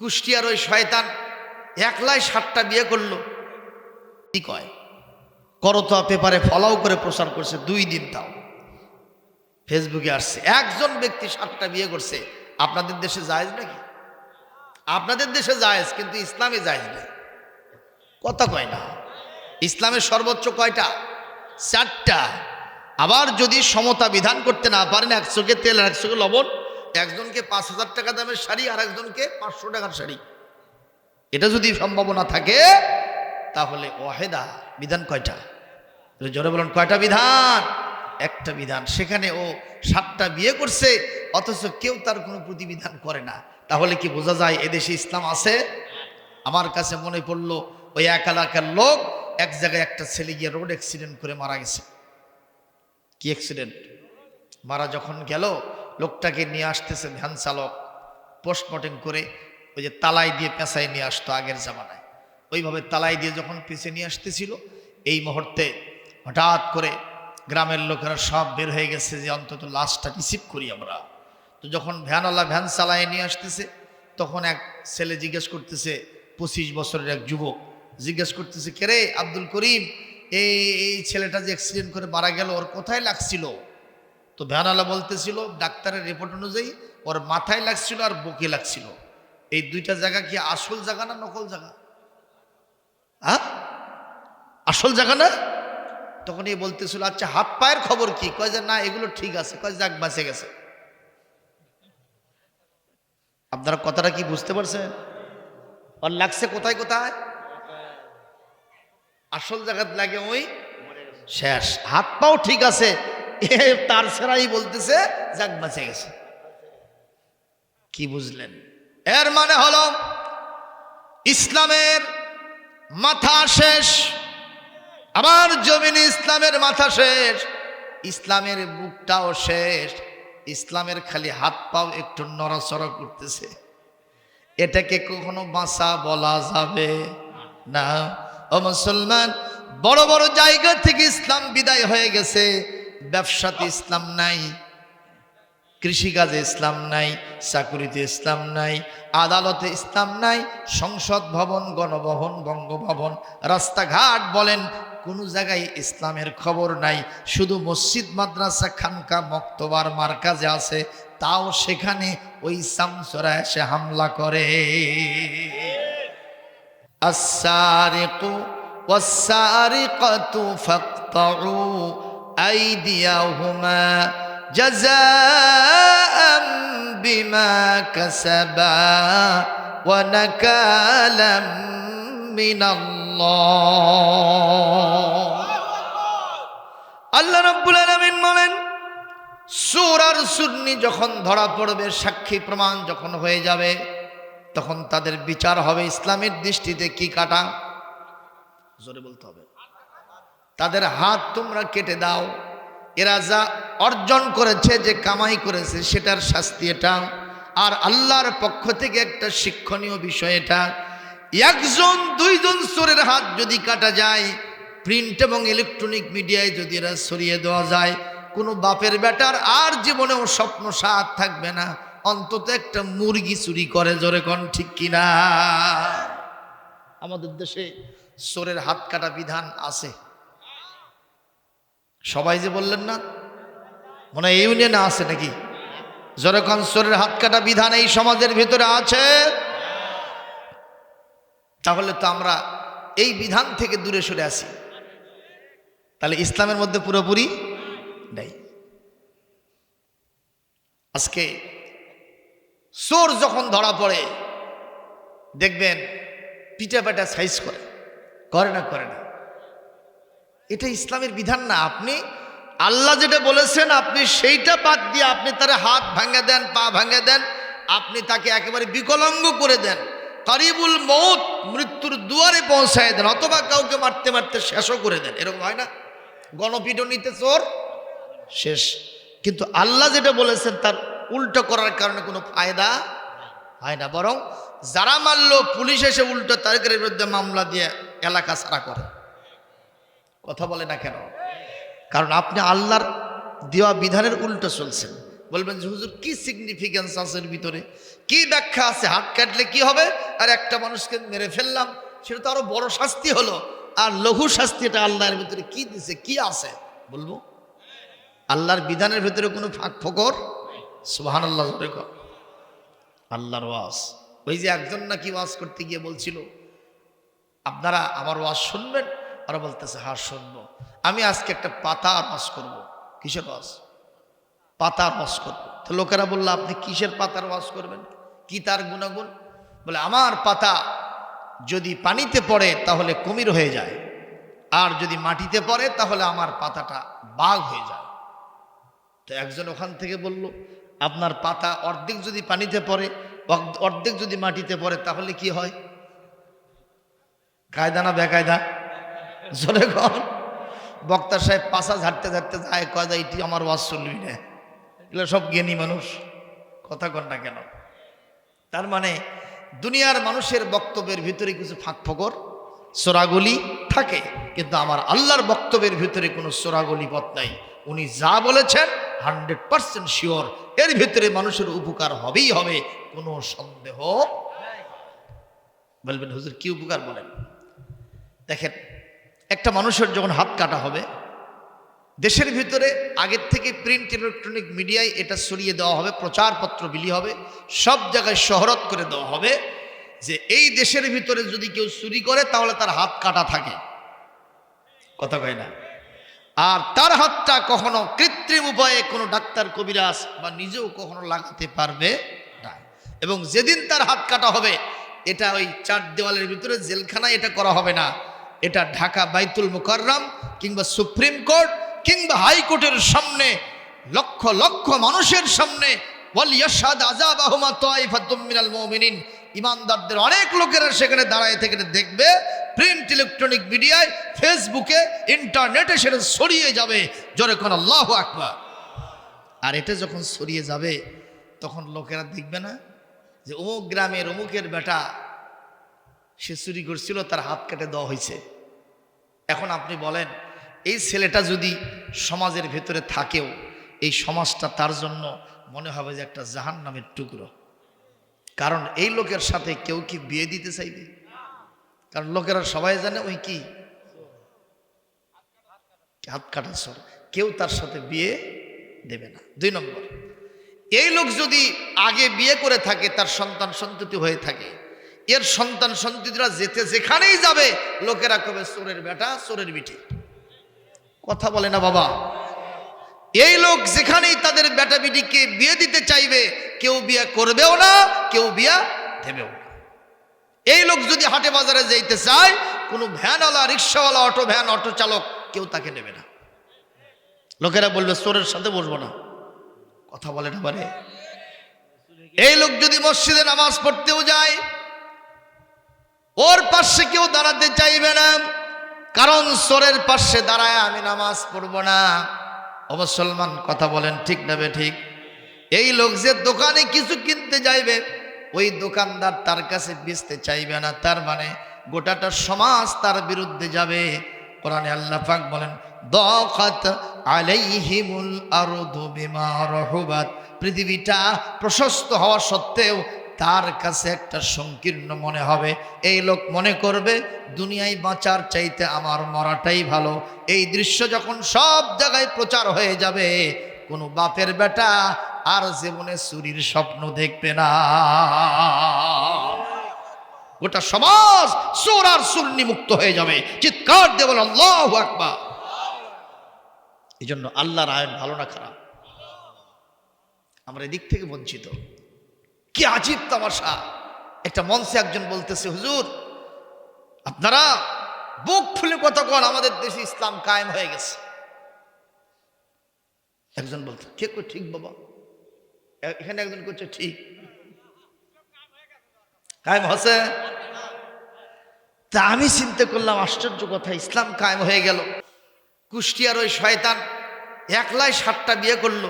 কুষ্টিয়ার ওই শয়তান একলাই সাতটা বিয়ে করল। কি কয়? করতোয়া পেপারে ফলাও করে প্রচার করছে, দুই দিন তাও। ফেসবুকে আসছে, একজন ব্যক্তি সাতটা বিয়ে করছে। আপনাদের দেশে জায়েজ নাকি? আপনাদের দেশে জায়েজ, কিন্তু ইসলামে জায়েজ নেই। কথা কয় না। ইসলামের সর্বোচ্চ কয়টা? চারটা। আবার যদি সমতা বিধান করতে না পারেন একশোকে তেল আর একশোকে লবণ একজনকে পাঁচ হাজার টাকা দামের শাড়ি আর একজনকে পাঁচশো টাকার শাড়ি। এটা যদি সম্ভাবনা থাকে, তাহলে ওয়াহেদা বিধান কয়টা? জোরে বলুন, কয়টা বিধান? একটা বিধান। সেখানে ও সাতটা বিয়ে করছে, অথচ কেউ তার কোনো প্রতিবিধান করে না। তাহলে কি বোঝা যায় এদেশে ইসলাম আছে? আমার কাছে মনে পড়ল, ওই এক এলাকার লোক এক জায়গায় একটা ছেলে গিয়ে রোড অ্যাক্সিডেন্ট করে মারা গেছে। কি অ্যাক্সিডেন্ট মারা যখন গেল লোকটাকে নিয়ে আসতেছে ভ্যান চালক। পোস্টমর্টেম করে ওই যে তালাই দিয়ে পেঁচায় নিয়ে আসতো আগের জামানায়। ওইভাবে তালাই দিয়ে যখন পিছিয়ে নিয়ে আসতেছিল, এই মুহূর্তে হঠাৎ করে গ্রামের লোকেরা সব বের হয়ে গেছে যে, অন্তত লাশটা রিসিভ করি আমরা। তো যখন ভ্যানওয়ালা ভ্যান চালায় নিয়ে আসতেছে, তখন এক ছেলে জিজ্ঞেস করতেছে, পঁচিশ বছরের এক যুবক, জিজ্ঞেস করতেছে, কে রে আব্দুল করিম? এই এই ছেলেটা যে অ্যাক্সিডেন্ট করে মারা গেল, ওর কোথায় লাগছিল? তো ভ্যানওয়ালা বলতেছিল, ডাক্তারের রিপোর্ট অনুযায়ী ওর মাথায় লাগছিল আর বুকে লাগছিল। এই দুইটা জায়গা কি আসল জায়গা না নকল জায়গা? হ্যাঁ? আসল জায়গা না? তখন এই বলতেছিল আচ্ছা হাত পায়ের খবর কি? কয় যে, না, এগুলো ঠিক আছে। কয় যাক, বাঁচে গেছে। আপনারা কথাটা কি বুঝতে পারছেন? আর লাগছে কোথায় কোথায়? আসল জায়গাত লাগে ওই শেষ। হাত পাও ঠিক আছে তার সেরাই বলতেছে, যাক, বাঁচে গেছে। কি বুঝলেন? এর মানে হলো, ইসলামের মাথা শেষ আমার জমিন ইসলামের মাথা শেষ, ইসলামের বুকটাও শেষ, ইসলামের খালি হাত পাও একটু নড়াচড়া করতেছে। এটাকে কখনো বাঁচা বলা যাবে না। ও মুসলমান, বড় বড় জায়গা থেকে ইসলাম বিদায় হয়ে গেছে। ব্যবসাতে ইসলাম নাই কৃষিকাজে ইসলাম নাই চাকুরিতে ইসলাম নাই আদালতে ইসলাম নাই সংসদ ভবন গণভবন বঙ্গভবন রাস্তাঘাট বলেন কোনো জায়গায় ইসলামের খবর নাই শুধু মসজিদ মাদ্রাসা খানকা মক্তবার মার্কাজে আছে তাও সেখানে ওই সামসরা এসে হামলা করে আসারিকু والسارقة فاقطعوا আইদিয়াহুমা জাযাআম বিমা কাসাবা ওয়া নাকালাম মিনাল্লাহ আল্লাহ রাব্বুল আলামিন বলেন সুর আর সুন্নি যখন ধরা পড়বে, সাক্ষী প্রমাণ যখন হয়ে যাবে, তখন তাদের বিচার হবে। ইসলামের দৃষ্টিতে কি কাটা? জোরে বলতে হবে। তাদের হাত তোমরা কেটে দাও। এরা যা অর্জন করেছে, যে কামাই করেছে, সেটার শাস্তি এটা। আর আল্লাহর পক্ষ থেকে একটা শিক্ষণীয় বিষয় এটা। একজন, দুইজন চোরের হাত যদি কাটা যায় প্রিন্ট এবং ইলেকট্রনিক মিডিয়ায় যদি এরা সরিয়ে দেওয়া যায়, কোনো বাপের বেটার আর জীবনেও স্বপ্ন সাথ থাকবে না। অন্তত একটা মুরগি চুরি করে, জোরে কন ঠিক কিনা? আমাদের দেশে চোরের হাত কাটা বিধান আছে। সবাই যে বললেন না? মনে হয় ইউনিয়নে আছে নাকি? জোরেখন চোরের হাত কাটা বিধান এই সমাজের ভিতরে আছে? তাহলে তো আমরা এই বিধান থেকে দূরে সরে আসি তাহলে ইসলামের মধ্যে পুরোপুরি নেই। আজকে চোর যখন ধরা পড়ে, দেখবেন পিঠা পাটা সাইজ করে। করে না করে না। এটা ইসলামের বিধান না। আপনি আল্লাহ যেটা বলেছেন, আপনি সেইটা বাদ দিয়ে আপনি তার হাত ভাঙে দেন, পা ভাঙে দেন, আপনি তাকে একেবারে বিকলাঙ্গ করে দেন। কারিবুল মৌত মৃত্যুর দুয়ারে পৌঁছায় দেন, অথবা কাউকে মারতে মারতে শেষও করে দেন। এরকম হয় না? গণপিটনিতে চোর শেষ। কিন্তু আল্লাহ যেটা বলেছেন, তার উল্টো করার কারণে কোনো ফায়দা হয় না। বরং যারা মারলো, পুলিশ এসে উল্টো তারিখের বিরুদ্ধে মামলা দিয়ে এলাকা ছাড়া করে। কথা বলে না কেন? কারণ আপনি আল্লাহর দেওয়া বিধানের উল্টো চলছেন। বলবেন যে, হুজুর, কি সিগনিফিক্যান্স আছে এর ভিতরে? কি ব্যাখ্যা আছে? হাত কাটলে কি হবে? আর একটা মানুষকে মেরে ফেললাম, সেটা তো আরও বড় শাস্তি হলো। আর লঘু শাস্তিটা আল্লাহর ভিতরে কি দিছে, কি আছে? বলব, আল্লাহর বিধানের ভিতরে কোনো ফাঁক ফকর? সুহান আল্লাহ আল্লাহর ওয়াজ। ওই যে একজন নাকি ওয়াজ করতে গিয়ে বলছিল, আপনারা আমার ওয়াজ শুনবেন? ওরা বলতেছে হ্যাঁ শুনব। আমি আজকে একটা পাতা রস করব। কিসের রস পাতার রস করব। তো লোকেরা বলল, আপনি কিসের পাতার ওয়াজ করবেন? কি তার গুণাগুণ? বলে, আমার পাতা যদি পানিতে পড়ে, তাহলে কুমির হয়ে যায়। আর যদি মাটিতে পড়ে, তাহলে আমার পাতাটা বাঘ হয়ে যায়। তো একজন ওখান থেকে বলল, আপনার পাতা অর্ধেক যদি পানিতে পড়ে অর্ধেক যদি মাটিতে পড়ে, তাহলে কি হয়? কায়দা না বেকায়দা? কর বক্তা সাহেব পাশা ঝাড়তে ঝাড়তে যায়, কয় যায় এটি আমার ওয়াজ চলবি না। এগুলো সব জ্ঞানী মানুষ, কথা কর না কেন? তার মানে দুনিয়ার মানুষের বক্তব্যের ভিতরে কিছু ফাঁক ফকর, সোরাগলি থাকে, কিন্তু আমার আল্লাহর বক্তব্যের ভিতরে কোনো সোরাগলি পথ নাই। উনি যা বলেছেন, হান্ড্রেড পার্সেন্ট শিওর। এর ভিতরে মানুষের উপকার হবেই হবে, কোনো সন্দেহ বলবেন, হুজুর, কি উপকার বলেন? দেখেন একটা মানুষের যখন হাত কাটা হবে, দেশের ভিতরে আগের থেকে প্রিন্ট ইলেকট্রনিক মিডিয়ায় এটা সরিয়ে দেওয়া হবে, প্রচারপত্র বিলি হবে, সব জায়গায় শহরত করে দেওয়া হবে যে এই দেশের ভিতরে যদি কেউ চুরি করে তাহলে তার হাত কাটা থাকে। কথা কয় না? আর তার হাতটা কখনো কৃত্রিম উপায়ে কোনো ডাক্তার, কবিরাজ বা নিজেও কখনো লাগাতে পারবে না। এবং যেদিন তার হাত কাটা হবে, এটা ওই চার দেওয়ালের ভিতরে, জেলখানায় এটা করা হবে না। এটা ঢাকা বাইতুল মুকাররাম কিংবা সুপ্রিম কোর্ট কিংবা হাইকোর্টের সামনে, লক্ষ লক্ষ মানুষের সামনে ইমানদারদের অনেক লোকেরা সেখানে দাঁড়ায় থেকে দেখবে, প্রিন্ট ইলেকট্রনিক মিডিয়ায়, ফেসবুকে, ইন্টারনেটে সেটা ছড়িয়ে যাবে। জোরে কোন আল্লাহ আকবার। আর এটা যখন ছড়িয়ে যাবে, তখন লোকেরা দেখবে না যে অমুক গ্রামের অমুকের বেটা, সে চুরি করছিল, তার হাত কেটে দেওয়া হয়েছে। এখন আপনি বলেন, এই ছেলেটা যদি সমাজের ভেতরে থাকেও, এই সমাজটা তার জন্য মনে হবে যে একটা জাহান নামের টুকরো। কারণ এই লোকের সাথে কেউ কি বিয়ে দিতে চাইবে? কারণ লোকেরা সবাই জানে ওই কি? হাত কাটা সর কেউ তার সাথে বিয়ে দেবে না। দুই নম্বর, এই লোক যদি আগে বিয়ে করে থাকে, তার সন্তান সন্ততি হয়ে থাকে এর সন্তান সন্ততিরা যেতে যেখানেই যাবে, লোকেরা কবে চোরের বেটা, চোরের বিটি? কথা বলে না বাবা। এই লোক যেখানেই তাদের বেটা বিটিকে বিয়ে দিতে চাইবে, কেউ বিয়ে করবেও না, কেউ বিয়া দেবেও না। এই লোক যদি হাটে বাজারে যাইতে চায়, কোনো ভ্যানওয়ালা, রিক্সাওয়ালা, অটো ভ্যান, অটো চালক, কেউ তাকে নেবে না। লোকেরা বলবে, চোরের সাথে বসবো না। কথা বলে না পারে। এই লোক যদি মসজিদে নামাজ পড়তেও যায় ওর পাশে কেউ দাঁড়াতে চাইবে না। কারণ চোরের পাশে দাঁড়ায় আমি নামাজ পড়ব না। ও মুসলমান, কথা বলেন ঠিক নেবে ঠিক? এই লোক যে দোকানে কিছু কিনতে যাইবে, ওই দোকানদার তার কাছে বেচতে চাইবে না। তার মানে গোটাটা সমাজ তার বিরুদ্ধে যাবে। কোরআনে আল্লাহ পাক বলেন, দখাত আলাইহিমুল আরদু বিমা রহুবাত। পৃথিবীটা প্রশস্ত হওয়া সত্ত্বেও তার কাছে একটা সংকীর্ণ মনে হবে। এই লোক মনে করবে, দুনিয়ায় বাঁচার চাইতে আমার মরাটাই ভালো। এই দৃশ্য যখন সব জায়গায় প্রচার হয়ে যাবে, কোনো বাপের বেটা আর জীবনে চুরির স্বপ্ন দেখবে না। গোটা সমাজ চোর আর সুন্নি মুক্ত হয়ে যাবে। চিৎকার দেবেন আল্লাহ আকবার। এই জন্য আল্লাহর আয়ন ভালো না খারাপ? আমরা এদিক থেকে বঞ্চিত। কি আজীব তামাশা। একটা মঞ্চে একজন বলতেছে, হুজুর, আপনারা বুক ফুলে কথা কর আমাদের দেশে ইসলাম কায়েম হয়ে গেছে। একজন বলতে, কে কই ঠিক বাবা? এখানে একজন করছে, ঠিক। কায়েম হসে তা আমি চিন্তা করলাম, আশ্চর্য কথা, ইসলাম কায়েম হয়ে গেল। কুষ্টিয়ার ওই শয়তান একলাই সাতটা বিয়ে করল।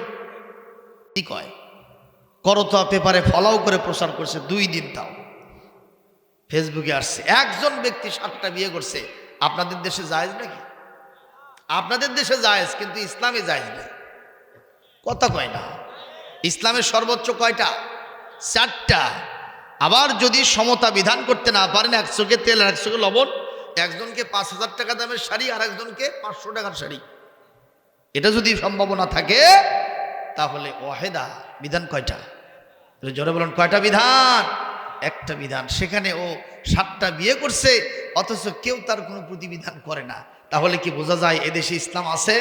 কি কয়? করতোয়া পেপারে ফলাও করে প্রচার করছে, দুই দিন তাও। ফেসবুকে আসছে, একজন ব্যক্তি সাতটা বিয়ে করছে, আপনাদের দেশে জায়েজ নাকি? আপনাদের দেশে জায়েজ, কিন্তু ইসলামে জায়েজ নেই। কথা কয় না। ইসলামের সর্বোচ্চ কয়টা? চারটা। আবার যদি সমতা বিধান করতে না পারেন একশোকে তেল আর একশোকে লবণ, একজনকে পাঁচ হাজার টাকা দামের শাড়ি আর একজনকে পাঁচশো টাকার শাড়ি। এটা যদি সম্ভাবনা থাকে, তাহলে ওয়াহেদা বিধান কয়টা? জোরে বলুন, কয়টা বিধান? একটা বিধান, সেখানে ও সাতটা বিয়ে করছে, অথচ কেউ তার কোনো প্রতিবিধান করে না। তাহলে কি বোঝা যায়, এদেশে ইসলাম আছে?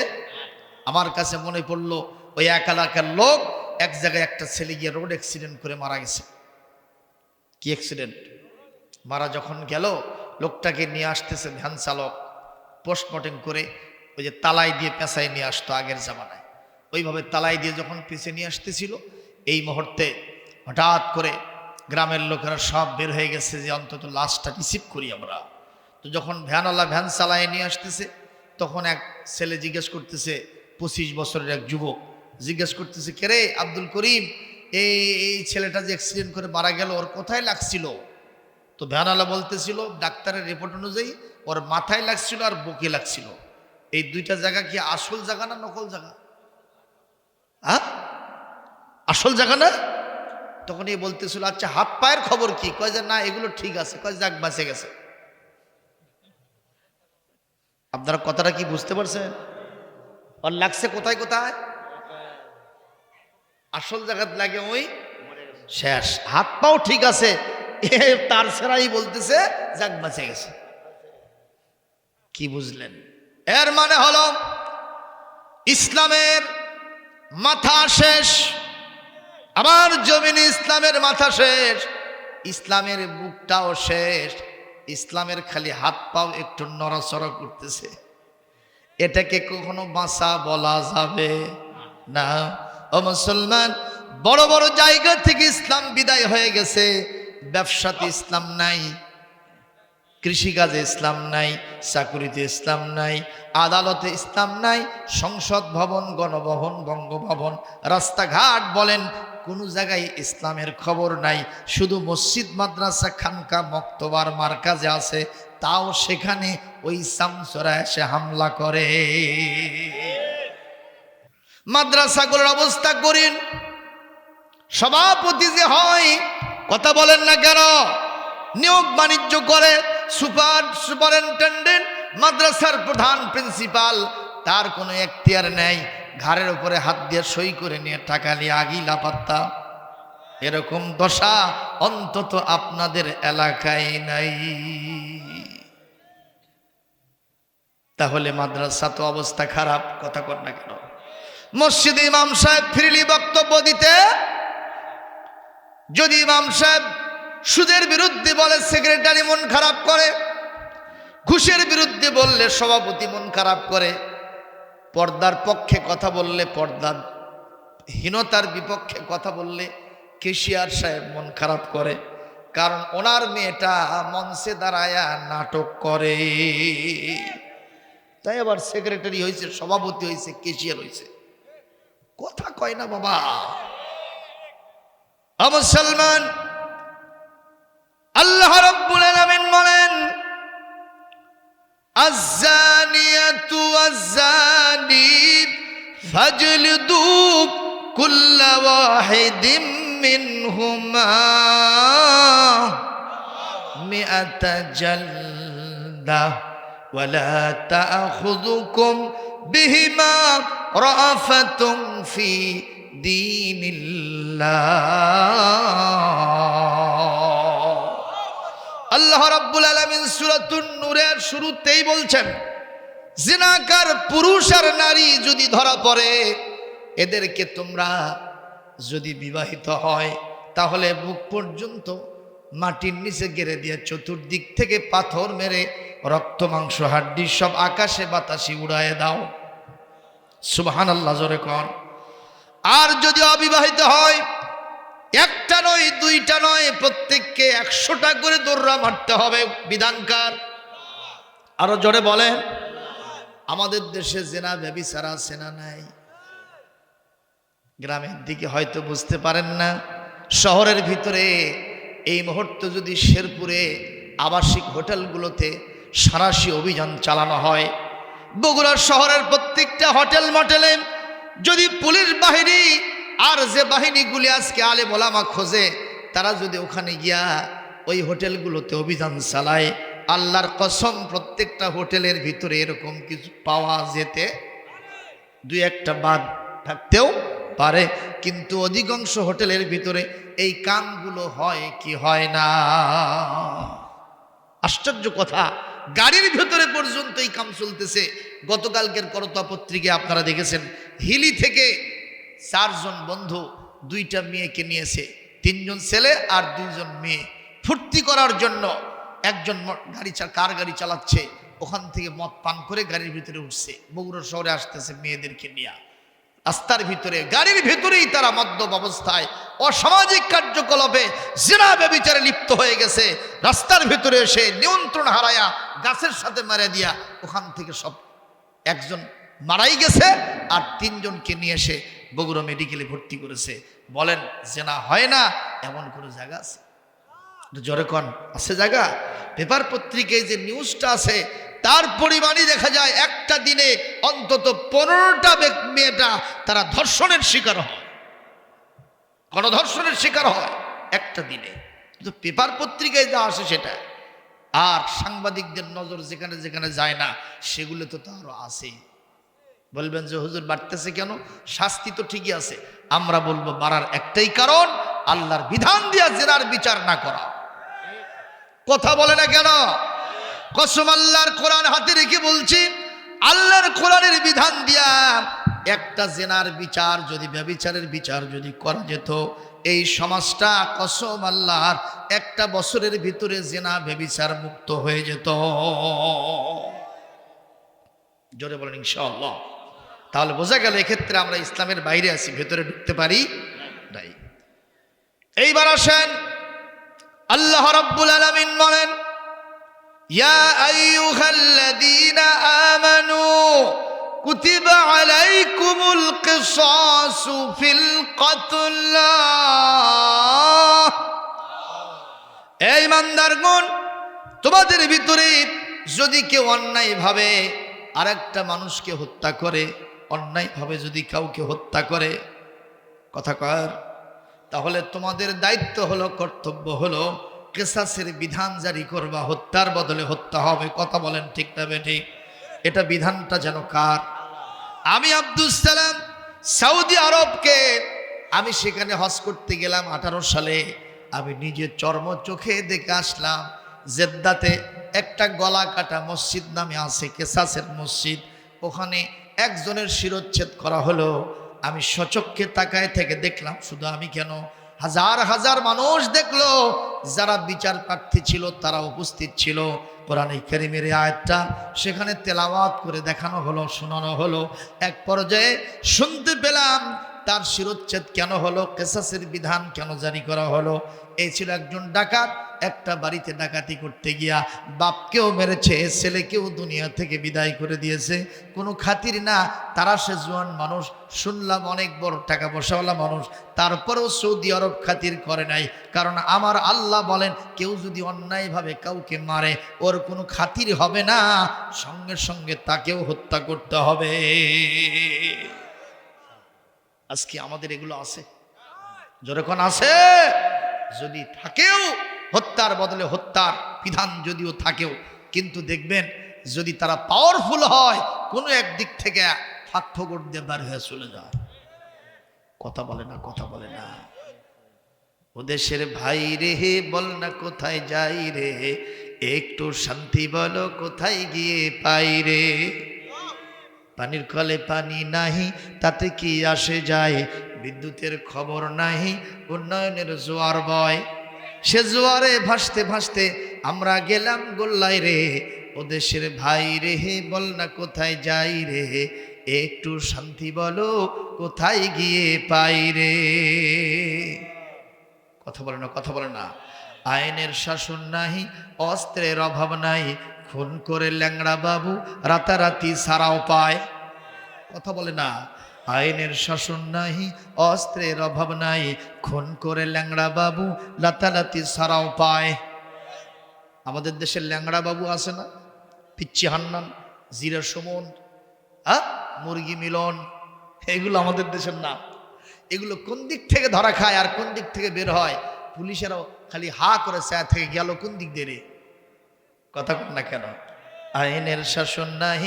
আমার কাছে মনে পড়ল, ওই এক এলাকার লোক এক জায়গায় একটা ছেলে গিয়ে রোড অ্যাক্সিডেন্ট করে মারা গেছে। কি অ্যাক্সিডেন্ট? মারা যখন গেল, লোকটাকে নিয়ে আসতেছে ভ্যান চালক। পোস্টমর্টেম করে ওই যে তালাই দিয়ে পেঁচায় নিয়ে আসতো আগের জামানায়। ওইভাবে তালাই দিয়ে যখন পিছিয়ে নিয়ে আসতেছিল, এই মুহূর্তে হঠাৎ করে গ্রামের লোকেরা সব বের হয়ে গেছে যে অন্তত লাশটা রিসিভ করি আমরা। তো যখন ভ্যানওয়ালা ভ্যান চালায় নিয়ে আসতেছে, তখন এক ছেলে জিজ্ঞেস করতেছে, পঁচিশ বছরের এক যুবক, জিজ্ঞেস করতেছে, কে রে আব্দুল করিম? এই এই ছেলেটা যে অ্যাক্সিডেন্ট করে মারা গেল, ওর কোথায় লাগছিল? তো ভ্যানওয়ালা বলতেছিল, ডাক্তারের রিপোর্ট অনুযায়ী ওর মাথায় লাগছিল আর বুকে লাগছিল। এই দুইটা জায়গা কি আসল জায়গা না নকল জায়গা? হ্যাঁ? আসল জায়গা না? তখন এই বলতেছিল আচ্ছা হাত পায়ের খবর কি? কয় যে, না, এগুলো ঠিক আছে। কয় যাক বাঁচে গেছে। আপনারা কথাটা কি বুঝতে পারছেন? ওর লাগছে কোথায় কোথায়? আসল জায়গাত লাগে ওই শেষ। হাত পাও ঠিক আছে তার ছাড়াই বলতেছে যাক বাঁচে গেছে। কি বুঝলেন? এর মানে হলো, ইসলামের মাথা শেষ আমার জমিন ইসলামের মাথা শেষ, ইসলামের বুকটাও শেষ, ইসলামের খালি হাত পাও একটু নড়াচড়া করতেছে। এটাকে কখনো বাঁচা বলা যাবে না। ও মুসলমান, বড় বড় জায়গা থেকে ইসলাম বিদায় হয়ে গেছে, ব্যবসাতে ইসলাম নাই, কৃষিকাজে ইসলাম নাই, চাকুরিতে ইসলাম নাই, আদালতে ইসলাম নাই, সংসদ ভবন, গণভবন, বঙ্গভবন, রাস্তাঘাট বলেন কোনো জায়গায় ইসলামের খবর নাই। শুধু মসজিদ, মাদ্রাসা, খানকা, মক্তবার মার্কাজে আছে, তাও সেখানে ওই সামসরা এসে হামলা করে। মাদ্রাসাগুলোর অবস্থা করিন সভাপতি যে হয়, কথা বলেন না কেন? নিয়োগ বাণিজ্য করে সুপার সুপারিনটেন্ডেন্ট, মাদ্রাসার প্রধান প্রিন্সিপাল, তার কোনো এখতিয়ার নেই। ঘাড়ের উপরে হাত দিয়ে সই করে নিয়ে টাকা নিয়ে আগিলা পাত্তা এরকম দশা অন্তত আপনাদের এলাকায় নাই। তাহলে মাদ্রাসা তো অবস্থা খারাপ, কথা কর না কেন? মসজিদ ইমাম সাহেব ফ্রিলি বক্তব্য দিতে, যদি ইমাম সাহেব সুদের বিরুদ্ধে বলে সেক্রেটারি মন খারাপ করে, ঘুষের বিরুদ্ধে বললে সভাপতি মন খারাপ করে পর্দার পক্ষে কথা বললে পর্দার হীনতার বিপক্ষে কথা বললে কেশিয়ার সাহেব মন খারাপ করে, কারণ ওনার মেয়েটা মঞ্চে দাঁড়ায় নাটক করে। তাই আবার সেক্রেটারি হয়েছে, সভাপতি হয়েছে, কেশিয়ার হয়েছে। কথা কয় না বাবা। আবু সালমান আল্লাহ রব্বুল আলামিন বলেন তু আজ্জা فاجلدوا كل واحد منهما مئة جلدة ولا تأخذكم بهما رأفة في دين الله আল্লাহ রাব্বুল আলামিন সূরাতুন নূরের শুরুতেই বলছেন জিনাকার পুরুষ আর নারী যদি ধরা পড়ে, এদেরকে তোমরা যদি বিবাহিত হয়, তাহলে বুক পর্যন্ত মাটির নিচে গেড়ে দিয়ে চতুর্দিক থেকে পাথর মেরে রক্ত, মাংস, হাড্ডি সব আকাশে বাতাসে উড়ায় দাও। সুবহান আল্লাহ জোরে কন আর যদি অবিবাহিত হয়, একটা নয়, দুইটা নয়, প্রত্যেককে একশোটা করে দৌড়া মারতে হবে। বিধানকার? আরও জোরে বলেন। আমাদের দেশে জেনা ব্যবিচারা সেনা নাই। গ্রামের দিকে হয়তো বুঝতে পারেন না। শহরের ভিতরে এই মুহূর্তে যদি শেরপুরে আবাসিক হোটেলগুলোতে সারাশি অভিযান চালানো হয়, বগুড়া শহরের প্রত্যেকটা হোটেল মটেলে যদি পুলিশ বাহিনী আর যে বাহিনীগুলি আজকে আলে বলামা খোঁজে, তারা যদি ওখানে গিয়া ওই হোটেলগুলোতে অভিযান চালায়, আল্লাহর কসম প্রত্যেকটা হোটেলের ভিতরে এরকম কিছু পাওয়া যেতে দুই একটা বাদ থাকতেও পারে, কিন্তু অধিকাংশ হোটেলের ভিতরে এই কামগুলো হয় কি হয় না? আশ্চর্য কথা। গাড়ির ভেতরে পর্যন্ত এই কাম চলতেছে। গতকালকের করতা পত্রিকায় আপনারা দেখেছেন, হিলি থেকে চারজন বন্ধু দুইটা মেয়েকে নিয়েছে। তিনজন ছেলে আর দুইজন মেয়ে। ফুর্তি করার জন্য একজন গাড়ি কার গাড়ি চালাচ্ছে? ওখান থেকে মদ পান করে গাড়ির ভিতরে উঠছে। বগুড়া শহরে আসতেছে মেয়েদেরকে নিয়ে। রাস্তার ভিতরে, গাড়ির ভিতরেই তারা মদ্যপ অবস্থায়। অসামাজিক কার্যকলাপে জেনা ব্যবিচারে লিপ্ত হয়ে গেছে। রাস্তার ভিতরে এসে নিয়ন্ত্রণ হারায়া গাছের সাথে মারা দিয়া ওখান থেকে সব একজন মারাই গেছে আর তিনজনকে নিয়ে এসে বগুড়া মেডিকেলে ভর্তি করেছে। বলেন, জেনা হয় না, এমন কোনো জায়গা আছে? জোরে কন। আছে জায়গা? পেপার পত্রিকায় যে নিউজটা আছে, তার পরিমাণই দেখা যায় একটা দিনে অন্তত পনেরোটা মেয়েটা তারা ধর্ষণের শিকার হয়। গণধর্ষণের শিকার হয় একটা দিনে। কিন্তু পেপার পত্রিকায় যা আসে সেটা, আর সাংবাদিকদের নজর যেখানে যেখানে যায় না, সেগুলো তো তারও আছেই বলবেন যে, হুজুর, বাড়তেছে কেন? শাস্তি তো ঠিকই আছে। আমরা বলব বাড়ার একটাই কারণ, আল্লাহর বিধান দিয়া জেনার বিচার না করা। কথা বলে না কেন? কসম আল্লাহর কোরআন হাতে রেখে বলছি, আল্লাহর কোরআনের বিধান দিয়া একটা জেনার বিচার যদি, ব্যবিচারের বিচার যদি করা যেত, এই সমাজটা কসম আল্লাহর একটা বছরের ভিতরে জেনা, ব্যবিচার মুক্ত হয়ে যেত। জোরে বলেন ইনশাআল্লাহ। তাহলে বোঝা গেল এক্ষেত্রে আমরা ইসলামের বাইরে আছি, ভেতরে ঢুকতে পারি নাই। এইবার আসেন আল্লাহ রাব্বুল আলামিন বলেন, ইয়া আমানু, কুতিবা এই তোমাদের ভিতরে যদি কেউ অন্যায়ভাবে আরেকটা মানুষকে হত্যা করে, অন্যায়ভাবে যদি কাউকে হত্যা করে, কথা কর। তাহলে তোমাদের দায়িত্ব হলো, কর্তব্য হলো কেসাসের বিধান জারি করবা, হত্যার বদলে হত্যা হবে। কথা বলেন ঠিক না ঠিক এটা বিধানটা যেন কার? আমি আব্দুল সালাম, সৌদি আরবকে আমি সেখানে হজ করতে গেলাম আঠারো সালে। আমি নিজে চর্ম চোখে দেখে আসলাম, জেদ্দাতে একটা গলা কাটা মসজিদ নামে আছে, কেসাসের মসজিদ। ওখানে একজনের শিরোচ্ছেদ করা হলো আমি সচক্ষে তাকায় থেকে দেখলাম, শুধু আমি কেন? হাজার হাজার মানুষ দেখল, যারা বিচার প্রার্থী ছিল, তারা উপস্থিত ছিল। কোরআনে কেরিমের আয়াতটা সেখানে তেলাওয়াত করে দেখানো হলো, শোনানো হলো। এক পর্যায়ে শুনতে পেলাম, তার শিরোচ্ছেদ কেন হলো, কেসাসের বিধান কেন জারি করা হলো? এই ছিল একজন ডাকাত, একটা বাড়িতে ডাকাতি করতে গিয়া বাপকেও মেরেছে, ছেলেকেও দুনিয়া থেকে বিদায় করে দিয়েছে। কোনো খাতির না, তারা সে জোয়ান মানুষ, শুনলাম অনেক বড় টাকা পয়সাওয়ালা মানুষ, তারপরেও সৌদি আরব খাতির করে নাই। কারণ আমার আল্লাহ বলেন, কেউ যদি অন্যায়ভাবে কাউকে মারে, ওর কোনো খাতির হবে না, সঙ্গে সঙ্গে তাকেও হত্যা করতে হবে। আজকে আমাদের এগুলো আছে। যেরকম আছে? যদি থাকেও, হত্যার বদলে হত্যার বিধান যদিও থাকেও, কিন্তু দেখবেন যদি তারা পাওয়ারফুল হয়, কোনো একদিক থেকে ফাঁক ফোকর দিয়ে বার হয়ে চলে যায়। কথা বলে না, কথা বলে না। ও দেশের ভাই রে বল না কোথায় যাই রে? একটু শান্তি বলো কোথায় গিয়ে পাই রে? পানির কলে পানি নাহি, তাতে কি আসে যায়? বিদ্যুতের খবর নাই, উন্নয়নের জোয়ার বয়। সে জোয়ারে ভাসতে ভাসতে আমরা গেলাম গোল্লাই রে, ও দেশের ভাই রে বল না কোথায় যাই রে, একটু শান্তি বলো কোথায় গিয়ে পাই রে। কথা বলে না, কথা বলে না। আইনের শাসন নাই, অস্ত্রের অভাব নাই, খুন করে ল্যাংড়া বাবু রাতারাতি সারাও পায়। কথা বলে না। আইনের শাসন নাই, অস্ত্রের অভাব নাই। খুন করে ল্যাংড়া বাবু, লাতালাতি সারাও পায়। আমাদের দেশের ল্যাংড়া বাবু আছে না? পিচ্ছি হান্নান, জিরা সুমন হ্যাঁ? মুরগি মিলন, এগুলো আমাদের দেশের নাম। এগুলো কোন দিক থেকে ধরা খায় আর কোন দিক থেকে বের হয়? পুলিশেরাও খালি হা করে স্যার থেকে গেল কোন দিক দিয়ে কথা কন না কেন? আইনের শাসন নাই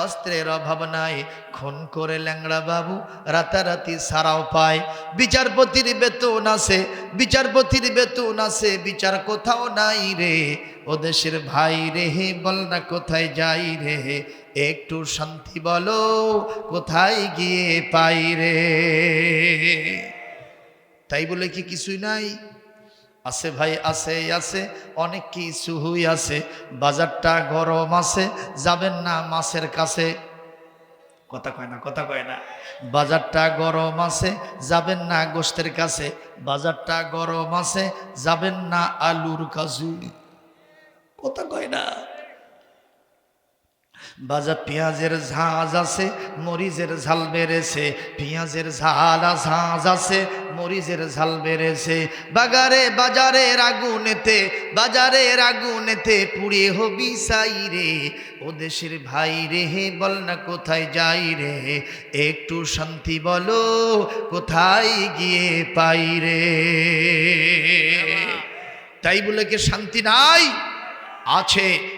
অস্ত্রের অভাব নাই। খুন করে ল্যাংড়া বাবু, রাতারাতি সারাও পায়। বিচারপতির বেতন আছে, বিচারপতির বেতন আছে, বিচার কোথাও নাই রে। ও দেশের ভাই রে হে, বল না কোথায় যাই রে। একটু শান্তি বলো, কোথায় গিয়ে পাই রে। তাই বলে কি কিছুই নাই? আছে ভাই, আছে আছে, অনেক কিছু হুই আছে। বাজারটা গরম আছে, যাবেন না মাছের কাছে। কথা কয় না, কথা কয় না। বাজারটা গরম আছে, যাবেন না গোস্তের কাছে। বাজারটা গরম আছে, যাবেন না আলুর কাজু। কথা কয় না। বাজার পেঁয়াজের ঝাঁজ আছে মরিচের ঝাল বেড়েছে। পেঁয়াজের ঝাল ঝাঁজ আছে মরিচের ঝাল বেড়েছে। বাগারে বাজারের আগুনেতে বাজারের আগুনেতে পুড়ে হবি সাই রে। ও দেশের ভাই রে হে বল না কোথায় যাই রে? একটু শান্তি বলো কোথায় গিয়ে পাই রে? তাই বলে কি শান্তি নাই? আছে।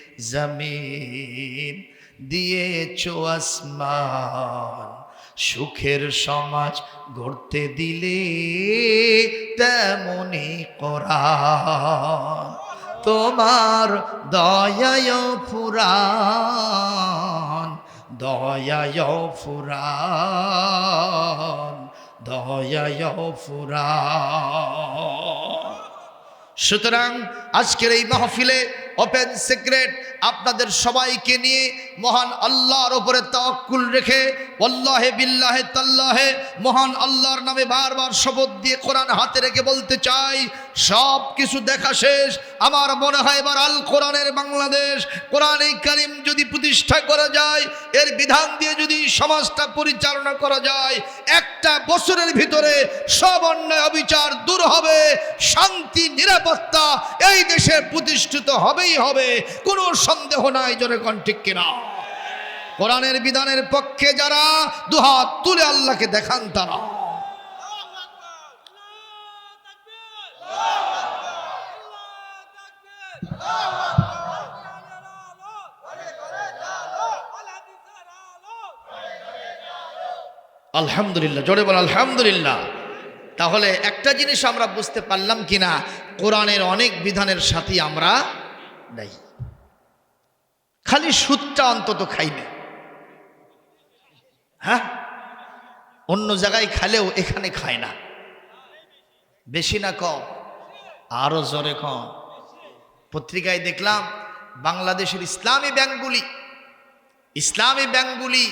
জমিন দিয়েছ আসমান, সুখের সমাজ গড়তে দিলে তেমনি কোরআন। তোমার দয়ায় ফুরান দয়ায় ফুরান দয়ায় ফুরান। সুতরাং আজকের এই মাহফিলে ওপেন সিক্রেট আপনাদের সবাইকে নিয়ে মহান আল্লাহর ওপরে তাওয়াক্কুল রেখে অল্লাহে বিল্লাহে তাল্লাহে, মহান আল্লাহর নামে বারবার শপথ দিয়ে কোরআন হাতে রেখে বলতে চাই সব কিছু দেখা শেষ। আমার মনে হয় এবার আল কোরআনের বাংলাদেশ, কোরআনে কারিম যদি প্রতিষ্ঠা করা যায়, এর বিধান দিয়ে যদি সমাজটা পরিচালনা করা যায়, একটা বছরের ভিতরে সব অন্যায় অবিচার দূর হবে, শান্তি, নিরাপত্তা এই দেশে প্রতিষ্ঠিত হবেই হবে, কোনো সন্দেহ নাই জোরে কোন ঠিক কিনা। কোরআনের বিধানের পক্ষে যারা দুহাত তুলে আল্লাহকে দেখান তারা। আলহামদুলিল্লাহ, জোরে বল আলহামদুলিল্লাহ। তাহলে একটা জিনিস আমরা বুঝতে পারলাম কিনা, কোরআনের অনেক বিধানের সাথে আমরা নাই। খালি সুদটা অন্তত খাইবে। হ্যাঁ? অন্য জায়গায় খালেও এখানে খায় না। বেশি না কম, আরও জোরে কম। পত্রিকায় দেখলাম, বাংলাদেশের ইসলামী ব্যাংকগুলি ইসলামী ব্যাংকগুলি,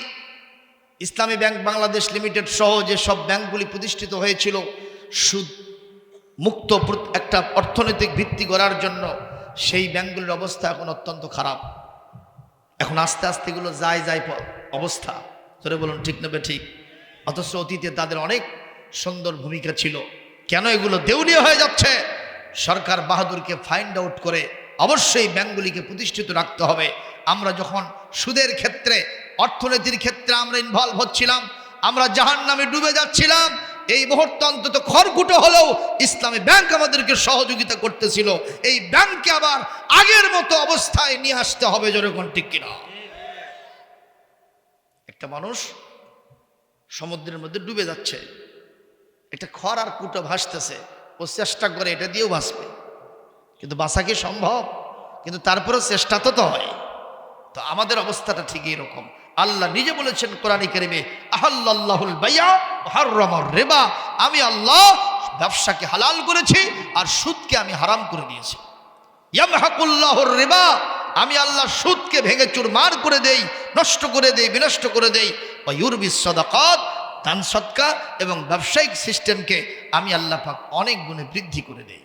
ইসলামী ব্যাংক বাংলাদেশ লিমিটেড সহ যে সব ব্যাংকগুলি প্রতিষ্ঠিত হয়েছিল, সুদ মুক্ত একটা অর্থনৈতিক ভিত্তি করার জন্য সেই ব্যাংকগুলির অবস্থা এখন অত্যন্ত খারাপ। এখন আস্তে আস্তে এগুলো যায় যায় অবস্থা। ধরে বলুন, ঠিক নেবে ঠিক? অথচ অতীতে তাদের অনেক সুন্দর ভূমিকা ছিল। কেন এগুলো দেউলিয়া হয়ে যাচ্ছে? সরকার বাহাদুরকে ফাইন্ড আউট করে অবশ্যই ব্যাঙ্কগুলিকে প্রতিষ্ঠিত রাখতে হবে। আমরা যখন সুদের ক্ষেত্রে, অর্থনীতির ক্ষেত্রে আমরা ইনভলভ হচ্ছিলাম, আমরা জাহান নামে ডুবে যাচ্ছিলাম এই মুহূর্তে অন্তত খড়কুটো হলেও ইসলামী ব্যাংক আমাদেরকে সহযোগিতা করতেছিল। এই ব্যাংককে আবার আগের মতো অবস্থায় নিয়ে আসতে হবে যেরকম ঠিক কিনা। একটা মানুষ সমুদ্রের মধ্যে ডুবে যাচ্ছে। একটা খড় আর কুটো ভাসতেছে। ও চেষ্টা করে এটা দিয়েও ভাসবে। কিন্তু বাঁচা কি সম্ভব? কিন্তু তারপরেও চেষ্টা তো তো হয়। তো আমাদের অবস্থাটা ঠিক এরকম। আল্লাহ নিজে বলেছেন কোরআন কারিমে আহাল্লাহুল বাইয়া রেবা। আমি আল্লাহ ব্যবসাকে হালাল করেছি আর সুদকে আমি হারাম করে দিয়েছি। ইয়ামহাকুল্লাহর রেবা। আমি আল্লাহ সুদকে ভেঙে চুরমার করে দেই, নষ্ট করে দেই, বিনষ্ট করে দেই। ইউরবি সদাকাত, দান সৎকা এবং ব্যবসায়িক সিস্টেমকে আমি আল্লাহ পাক অনেক গুণে বৃদ্ধি করে দেই।